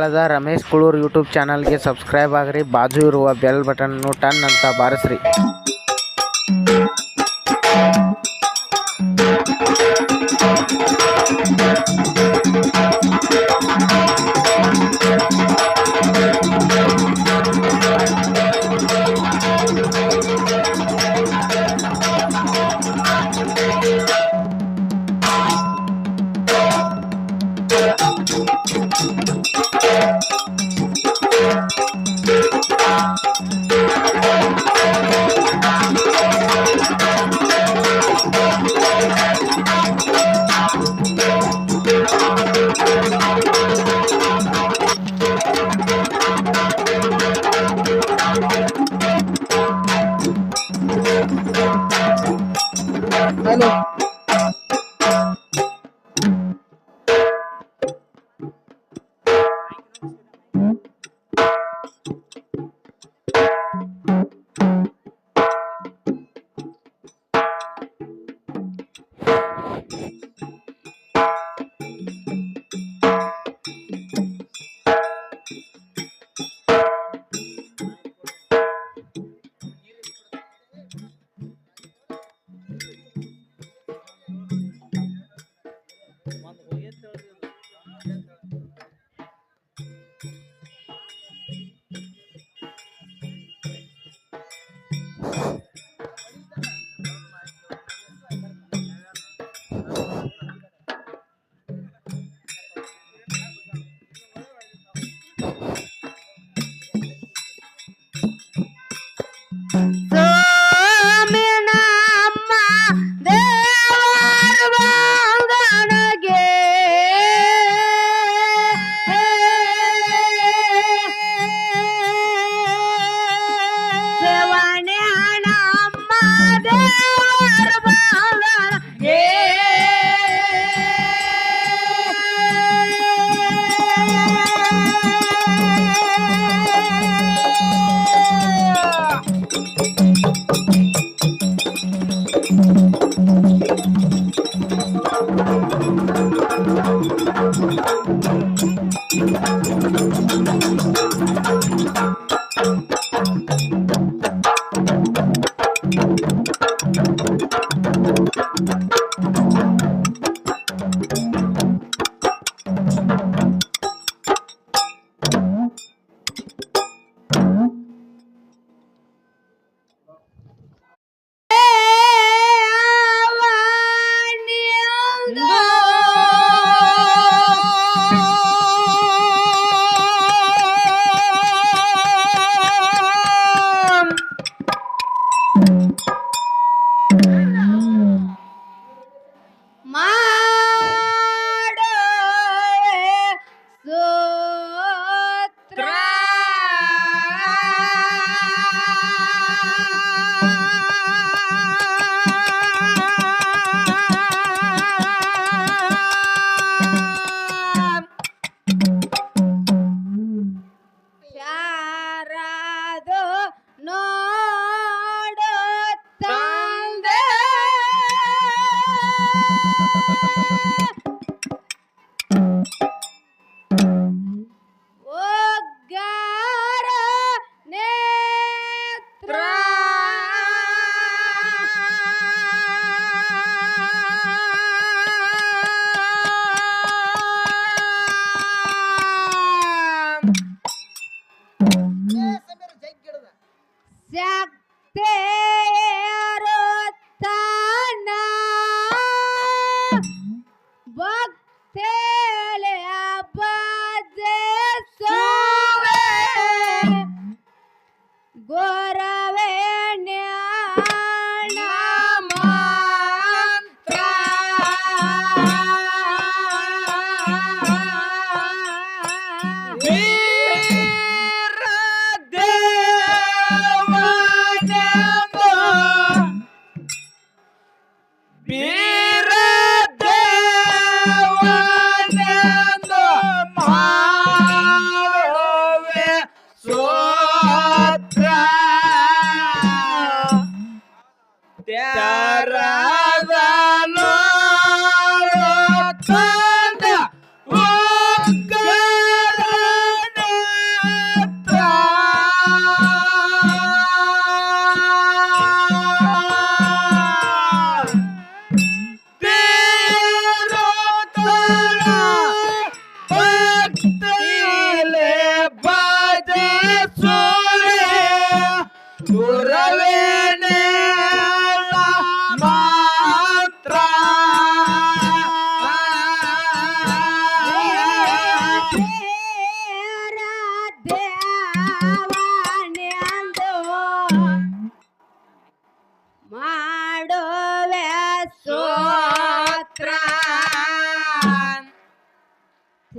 ಬಾಳದ Ramesh Kulur YouTube ಚಾನಲ್ಗೆ subscribe ಆಗ್ರಿ ಬಾಜು ಇರುವ ಬೆಲ್ ಬಟನ್ ಟನ್ ಅಂತ ಬಾರಿಸ್ರಿ.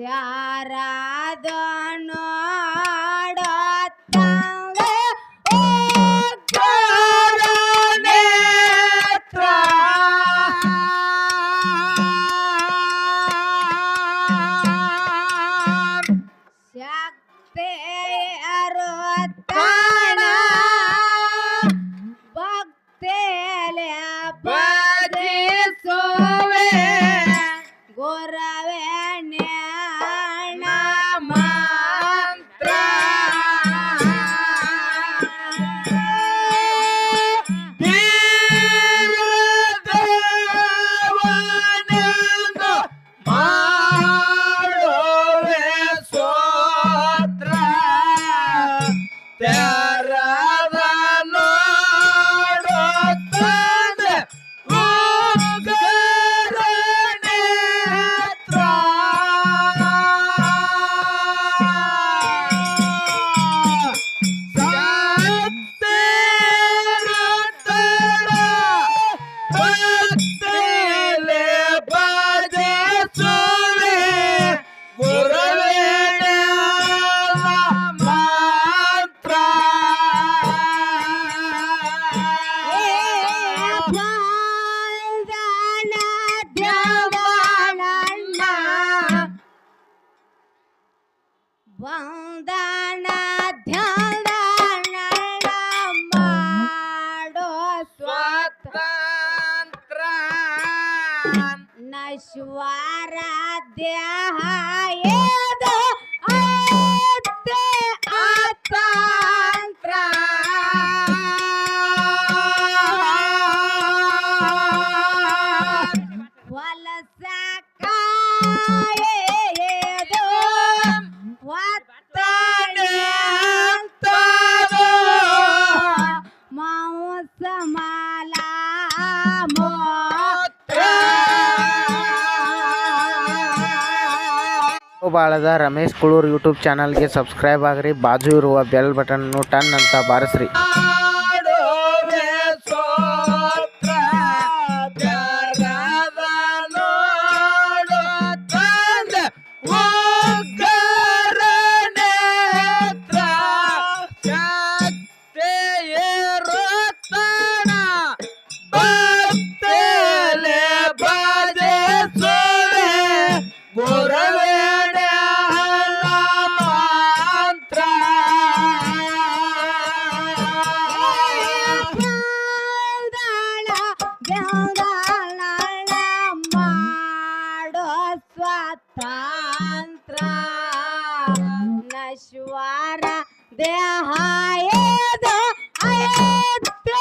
Yeah. ವಿಶ್ವಾರಾಧ್ಯ ಏದು ಆದ್ಯ ಆತಾಂತ್ರ ವಲಸಕಾಯ बाद Ramesh Kulur YouTube channel subscribe Agri बाजू बेल बटन टन अंत बारस रही Fatantra na chuara de arraia de aeta.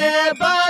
Everybody.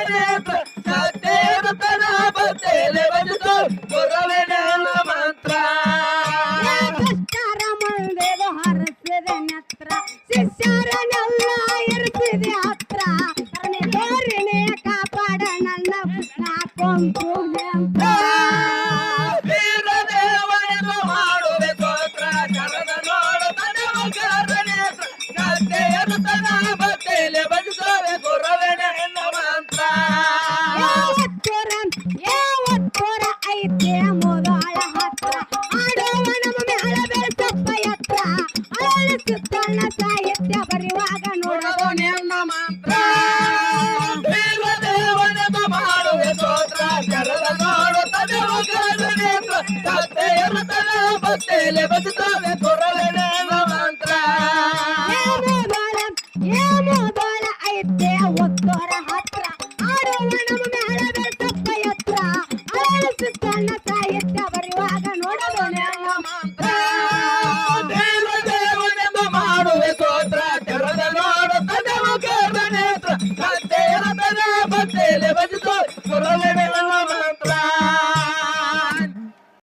బతే ఎర్ర తల బతేలే బతుతావే